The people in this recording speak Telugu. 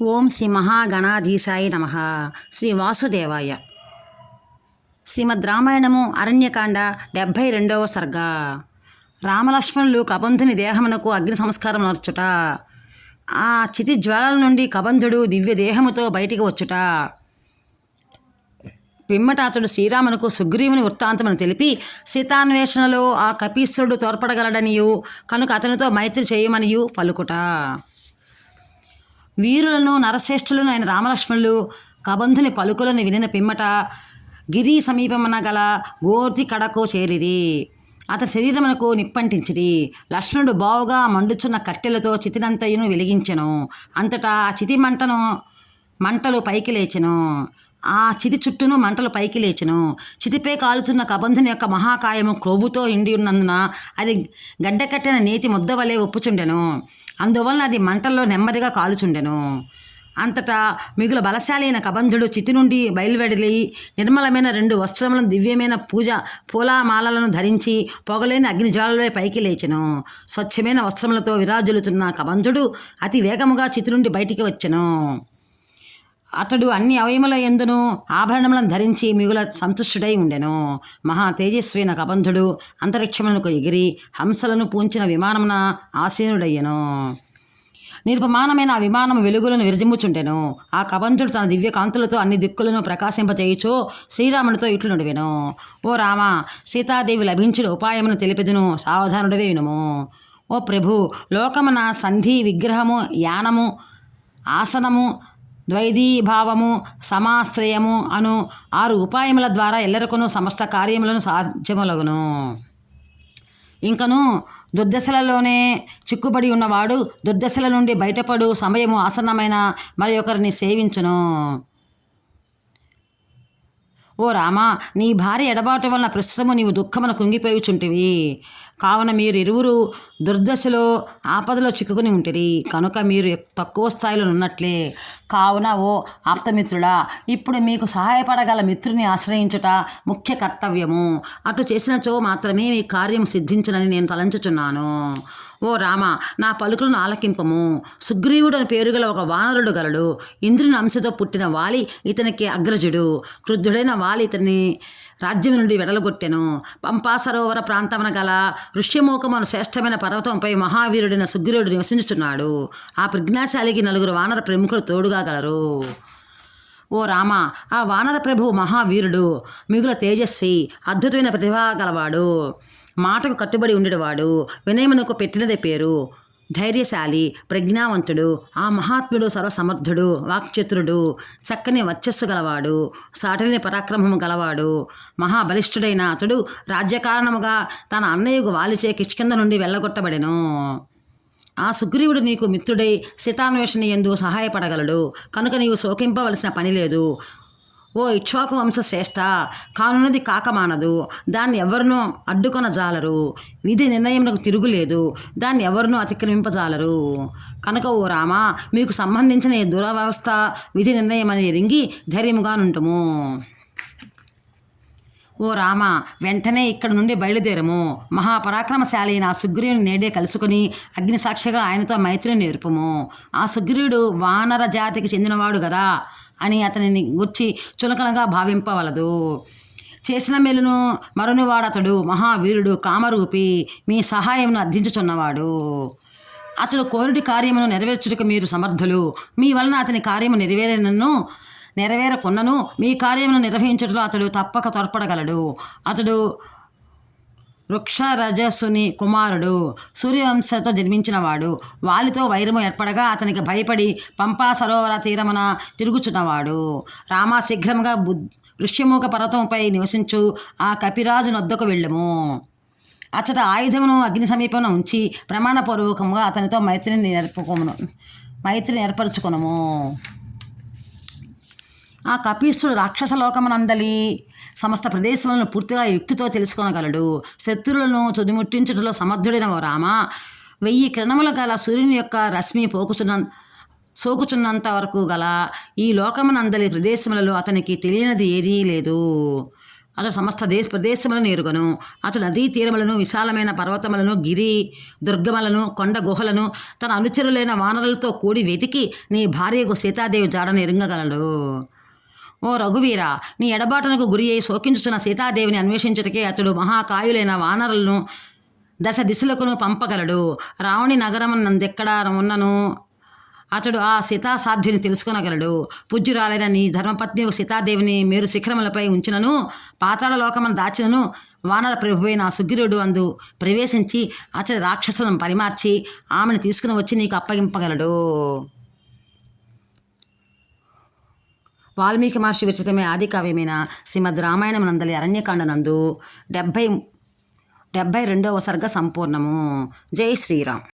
ఓం శ్రీ మహాగణాధీశాయ నమ. శ్రీ వాసుదేవాయ. శ్రీమద్ రామాయణము అరణ్యకాండ డెబ్భై రెండవ సర్గ. రామలక్ష్మణులు కబంధుని దేహమునకు అగ్ని సంస్కారం నర్చుట ఆ చితి జ్వాలల నుండి కబంధుడు దివ్య దేహముతో బయటికి వచ్చుట. పిమ్మటాతుడు శ్రీరామునకు సుగ్రీవుని వృత్తాంతమును తెలిపి సీతాన్వేషణలో ఆ కపీశ్వరుడు తోడ్పడగలడనియు కనుక అతనితో మైత్రి చేయమనియు పలుకుట. వీరులను నరశ్రేష్ఠులను ఆయన రామలక్ష్మణులు కబంధుని పలుకులను వినిన పిమ్మట గిరి సమీపమున గల గోర్తి కడకు చేరిరి. అతని శరీరమునకు నిప్పంటించిరి. లక్ష్మణుడు బావుగా మండుచున్న కట్టెలతో చితినంతయును వెలిగించెను. అంతటా ఆ చితి మంటను మంటలు పైకి లేచెను. ఆ చితి చుట్టూను మంటలు పైకి లేచెను. చితిపై కాలుతున్న కబంధుని యొక్క మహాకాయము క్రొవ్వుతో నిండి ఉన్నందున అది గడ్డకట్టిన నేతి ముద్ద వలె ఒప్పుచుండెను. అందువలన అది మంటల్లో నెమ్మదిగా కాలుచుండెను. అంతటా మిగుల బలశాలి అయిన కబంధుడు చితి నుండి బయలువెడలి నిర్మలమైన రెండు వస్త్రములను దివ్యమైన పూజ పూలామాలలను ధరించి పొగలేని అగ్నిజ్వాలపై పైకి లేచెను. స్వచ్ఛమైన వస్త్రములతో విరాజులుతున్న కబంధుడు అతి వేగముగా చితి నుండి బయటికి వచ్చెను. అతడు అన్ని అవయముల ఎందును ఆభరణములను ధరించి మిగుల సంతుష్టుడై ఉండెను. మహా తేజస్వైన కబంధుడు అంతరిక్షములకు ఎగిరి హంసలను పూంచిన విమానమున ఆసీనుడయ్యను. నిర్పమానమైన ఆ విమానం వెలుగులను విరజిమ్ముచుండెను. ఆ కబంధుడు తన దివ్య కాంతులతో అన్ని దిక్కులను ప్రకాశింపచేయుచు శ్రీరామునితో ఇట్లు నుడివెను. ఓ రామ సీతాదేవి లభించిన ఉపాయమును తెలిపెదును సావధానుడవే వినుము. ఓ ప్రభు లోకమున సంధి విగ్రహము యానము ఆసనము ద్వైదీభావము సమాశ్రయము అను ఆరు ఉపాయముల ద్వారా ఎల్లరకును సమస్త కార్యములను సాధ్యములగును. ఇంకను దుర్దశలలోనే చిక్కుబడి ఉన్నవాడు దుర్దశల నుండి బయటపడు సమయము ఆసన్నమైన మరి ఒకరిని సేవించును. ఓ రామా నీ భార్య ఎడబాటు వలన ప్రస్తుతము నీవు దుఃఖమున కుంగిపోయిచుంటివి. కావున మీరు ఇరువురు దుర్దశలో ఆపదలో చిక్కుకుని ఉంటిరి. కనుక మీరు తక్కువ స్థాయిలో ఉన్నట్లే కావున ఓ ఆప్తమిత్రుడా ఇప్పుడు మీకు సహాయపడగల మిత్రుని ఆశ్రయించుట ముఖ్య కర్తవ్యము. అటు చేసినచో మాత్రమే మీ కార్యం సిద్ధించునని నేను తలంచుచున్నాను. ఓ రామ నా పలుకులను ఆలకింపము. సుగ్రీవుడు అని పేరు గల ఒక వానరుడు గలడు. ఇంద్రుని అంశతో పుట్టిన వాలి ఇతనికి అగ్రజుడు. క్రుద్ధుడైన వాలి ఇతని రాజ్యం నుండి వెడలగొట్టెను. పంపా సరోవర ప్రాంతమున గల ఋష్యమూకమును శ్రేష్టమైన పర్వతంపై మహావీరుడైన సుగ్రీవుడు నివసించుచున్నాడు. ఆ ప్రజ్ఞాశాలికి నలుగురు వానర ప్రముఖులు తోడుగా గలరు ఓ రామ ఆ వానర ప్రభు మహావీరుడు మిగుల తేజస్వి అద్భుతమైన ప్రతిభ గలవాడు మాటకు కట్టుబడి ఉండేవాడు వినయమునకు పెట్టినదే పేరు. ధైర్యశాలి ప్రజ్ఞావంతుడు ఆ మహాత్ముడు సర్వసమర్థుడు వాక్చతురుడు చక్కని వర్చస్సు గలవాడు సాటలేని పరాక్రమము గలవాడు మహాబలిష్ఠుడైన అతడు రాజ్యకారణముగా తన అన్నయ్యకు వాలిచే కిష్కింద నుండి వెళ్ళగొట్టబడెను. ఆ సుగ్రీవుడు నీకు మిత్రుడై సీతాన్వేషణ ఎందు సహాయపడగలడు. కనుక నీవు శోకింపవలసిన పని లేదు. ఓ ఇక్ష్వాకు వంశ శ్రేష్ట కానున్నది కాకమానదు. దాన్ని ఎవరినో అడ్డుకొన జాలరు. విధి నిర్ణయంకు తిరుగులేదు దాన్ని ఎవరినూ అతిక్రమింపజాలరు. కనుక ఓ రామ మీకు సంబంధించిన ఈ దురవ్యవస్థ విధి నిర్ణయమని రింగి ధైర్యముగానుంటుము. ఓ రామ వెంటనే ఇక్కడ నుండి బయలుదేరము. మహాపరాక్రమశాలి నా సుగ్రీవుని నేడే కలుసుకుని అగ్నిసాక్షిగా ఆయనతో మైత్రిని నేర్పము. ఆ సుగ్రీవుడు వానర జాతికి చెందినవాడు కదా అని అతనిని గుర్చి చులకనగా భావింపవలదు. చేసిన మేలును మరునివాడతడు మహావీరుడు కామరూపి మీ సహాయమును అర్థించుచున్నవాడు. అతడు కోరుడి కార్యమును నెరవేర్చుటకు మీరు సమర్థులు. మీ వలన అతని కార్యము నెరవేరనను నెరవేరకున్నను మీ కార్యమును నిర్వహించడంలో అతడు తప్పక తోడ్పడగలడు. అతడు వృక్షరజస్సుని కుమారుడు సూర్యవంశతో జన్మించినవాడు. వాలితో వైరము ఏర్పడగా అతనికి భయపడి పంపా సరోవర తీరమున తిరుగుచున్నవాడు. రామ శీఘ్రముగా బు ఋష్యముఖ పర్వతంపై నివసించు ఆ కపిరాజు నొద్దకు వెళ్ళము. అచ్చట ఆయుధమును అగ్ని సమీపంలో ఉంచి ప్రమాణపూర్వకంగా అతనితో మైత్రిని నేర్పుకోమును మైత్రిని ఏర్పరచుకొనము. ఆ కపీస్తుడు రాక్షస లోకమనందలి సమస్త ప్రదేశాలను పూర్తిగా యుక్తితో తెలుసుకొనగలడు. శత్రువులను తుదిముట్టించుటలో సమర్థుడైన ఓ రామ వెయ్యి కిరణముల గల సూర్యుని యొక్క రశ్మి పోకుచున్న సోకుచున్నంత వరకు గల ఈ లోకమునందలి ప్రదేశములలో అతనికి తెలియనిది ఏదీ లేదు. అతడు సమస్త దేశ ప్రదేశములను ఎరుగను. అతడు నదీ తీరములను విశాలమైన పర్వతములను గిరి దుర్గములను కొండ గుహలను తన అనుచరులైన వానరులతో కూడి వెతికి నీ భార్యకు సీతాదేవి జాడను ఎరుంగగలడు. ఓ రఘువీర నీ ఎడబాటునకు గురి అయి శోకించుచున్న సీతాదేవిని అన్వేషించుటకే అతడు మహాకాయులైన వానరులను దశ దిశలకును పంపగలడు. రావణి నగరం నందెక్కడా ఉన్నను అతడు ఆ సీతాసాధ్యుని తెలుసుకొనగలడు. పూజ్యురాలైన నీ ధర్మపత్ని సీతాదేవిని మేరు శిఖరములపై ఉంచినను పాతాళ లోకమును దాచినను వానర ప్రభువైన ఆ సుగ్రీవుడు అందు ప్రవేశించి అతడి రాక్షసులను పరిమార్చి ఆమెను తీసుకుని వచ్చి నీకు అప్పగింపగలడు. వాల్మీకి మహర్షి విరచితమే ఆది కావ్యమైన శ్రీమద్ రామాయణం నందలి అరణ్యకాండ నందు డెబ్భై డెబ్భై రెండవ సర్గ సంపూర్ణము. జై శ్రీరామ్.